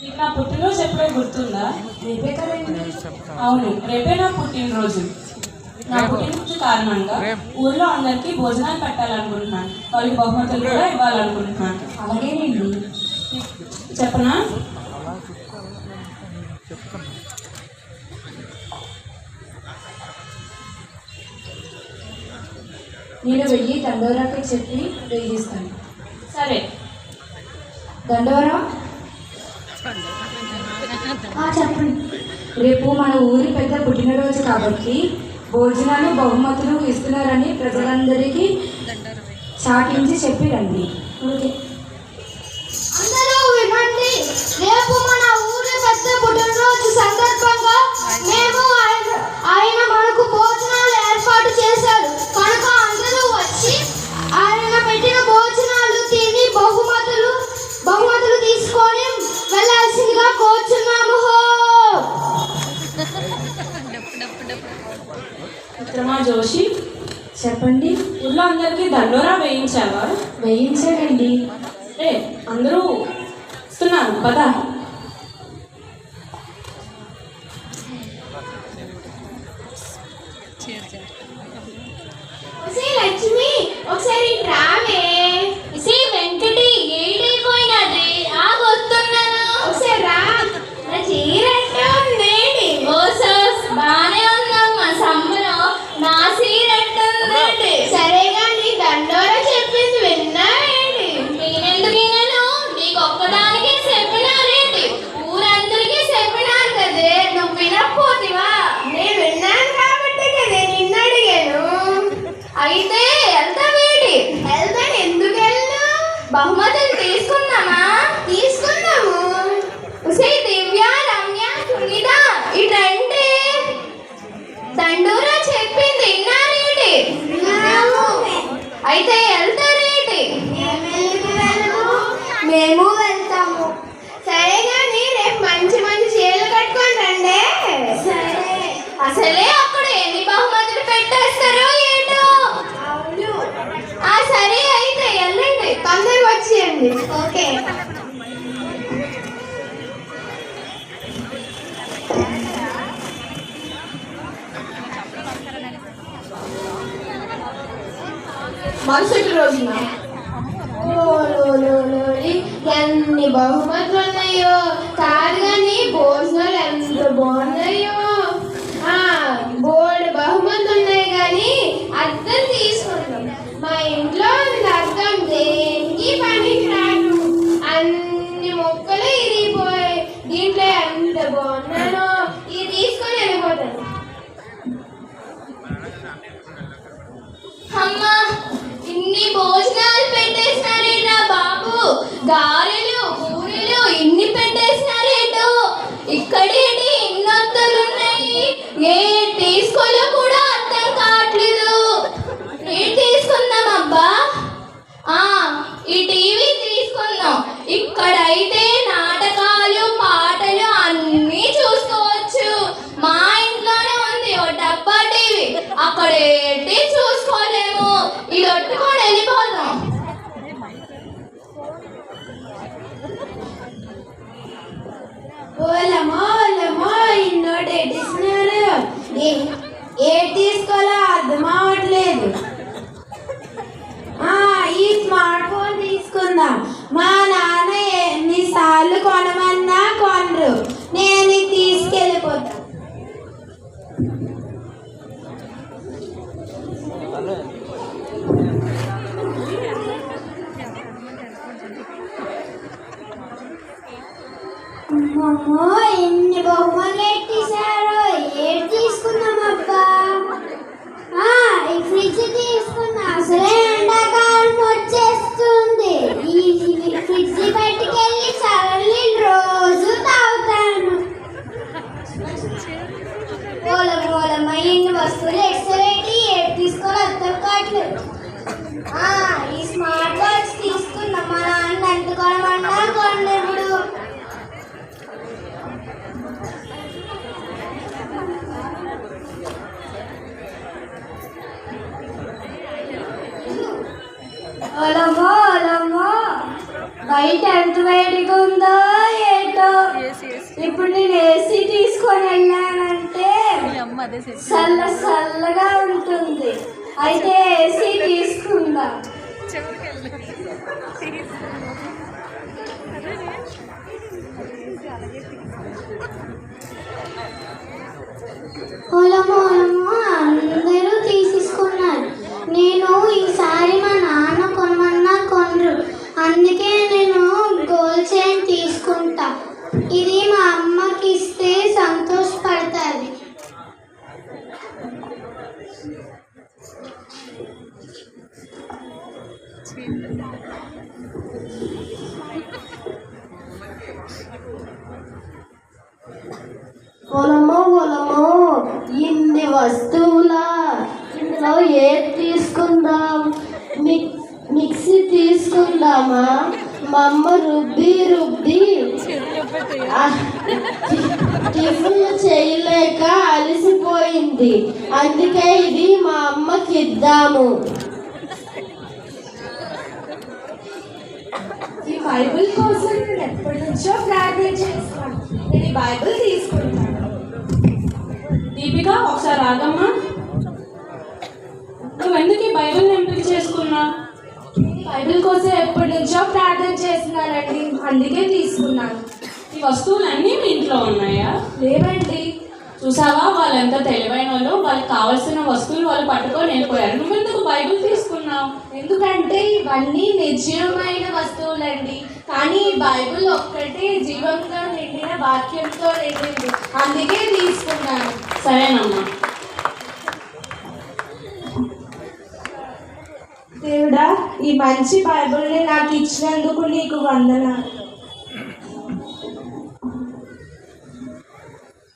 నీకు నా పుట్టినరోజు ఎప్పుడో గుర్తుందా? రేపే కదండి అవును రేపే నా పుట్టినరోజు. నా పుట్టినరోజు కారణంగా ఊర్లో అందరికీ భోజనాలు పెట్టాలనుకుంటున్నాను. వాళ్ళకి బహుమతులు కూడా ఇవ్వాలనుకుంటున్నాను. అలాగేనండి. చెప్పనా? నేను వెళ్ళి దండోరాకి చెప్పి వేయిస్తాను సరే. దండోరా? చెప్పండి. రేపు మన ఊరి పెద్ద పుట్టినరోజు కాబట్టి భోజనాలు బహుమతులు ఇస్తున్నారని ప్రజలందరికీ చాటించి చెప్పి రండి ఓకే. జోషి చెప్పండి. ఊళ్ళో అందరికీ దండోరా వేయించావా? వేయించానండి. ఏ అందరూ వస్తున్నారు పదా. మేము వెళ్తాము. సరే కానీ రేపు మంచి మంచి చీరలు కట్టుకొని రండి. సరే. అసలే అక్కడ ఎన్ని బహుమతులు పెట్టేస్తారో ఏంటో. అవును. ఆ సరే అయితే వెళ్ళండి. తొందరగా వచ్చేయండి. ఓకే. మరుసటి రోజున ఎన్ని బహుమతులు ఉన్నాయో కాదు కానీ భోజనాలు ఎంత బాగున్నాయో. ఆ బోర్డు బహుమతులు ఉన్నాయి కానీ అర్థం తీసుకున్నాం మా ఇంట్లో ఉంది అర్థం దేనికి పనికి రాదు అన్ని మొక్కలు ఇరిగిపోయాయి. దీంట్లో ఎంత బాగున్నానో ఇది తీసుకొని వెళ్ళిపోతాను. అమ్మా ఇన్ని భోజనాలు గారెలు పూరీలు ఇన్ని పెట్టేసినారేటో ఇక్కడేంటి? ఇన్నొత్తులు ఉన్నాయి ఏ తీసుకోలో కూడా అర్థం కావట్లేదు. ఏం తీసుకుందాం అబ్బా? ఆ ఈ టీవీ తీసుకుందాం. ఇక్కడైతే నాటకాలు పాటలు అన్నీ చూసుకోవచ్చు మా ఇంట్లోనే ఉంది ఓ డబ్బా టీవీ అక్కడ ఏంటి చూసుకోలేము ఇది ఒట్టుకొని వెళ్ళిపోదాం ఓలమ్మో ఓలమ్మో ఇన్నోటి ఎట్టిస్తున్నారు ఏ తీసుకోవాలో అర్థం అవ్వట్లేదు ఆ, ఈ స్మార్ట్ ఫోన్ తీసుకుందాం మా నాన్న సార్లు కొనమన్నా కొనరు. నేను ఇది తీసుకెళ్ళిపోతా. అమ్మో ఎన్ని బహుమతులు ఓలమ్మో ఓలమ్మో బయట ఎంత వేడిగా ఉందో ఏటో. ఇప్పుడు నేను ఏసీ తీసుకొని వెళ్ళానంటే చల్ల సల్లగా ఉంటుంది. అయితే ఏసీ తీసుకుందా. ఓలా పొలము పొలము. ఇన్ని వస్తువుల ఇందులో ఏది తీసుకుందాం? మిక్సీ తీసుకుందామా? మా అమ్మ రుబ్బి రుబ్బి. ఆ, టిఫిన్ చేయలేక అలసిపోయింది. అందుకే ఇది మా అమ్మకి ఇద్దాము. ఈ బైబిల్ కోసం నేను ఎప్పటి నుంచో ప్రార్థన చేస్తున్నాను. నేను ఈ బైబిల్ తీసుకుంటాను దీపిక ఒకసారి ఆగమ్మా. నువ్వెందుకు ఈ బైబిల్ ఎంపిక చేసుకున్నా? బైబిల్ కోసం ఎప్పటి నుంచో ప్రార్థన చేస్తున్నానండి. అందుకే తీసుకున్నాను. ఈ వస్తువులన్నీ మీ ఇంట్లో ఉన్నాయా? లేవండి. చూసావా? వాళ్ళు ఎంత తెలివైన వాళ్ళు వాళ్ళకి కావాల్సిన వస్తువులు వాళ్ళు పట్టుకొని వెళ్ళిపోయారు. నువ్వెందుకు బైబిల్ తీసుకున్నావు? ఎందుకంటే ఇవన్నీ నిజమైన వస్తువులండి. కానీ బైబిల్ ఒక్కటే జీవంతో నిండిన వాక్యంతో నిండింది. అందుకే తీసుకున్నాను. సరేనమ్మా. దేవుడా ఈ మంచి బైబిల్ని నాకు ఇచ్చినందుకు నీకు వందనాలు.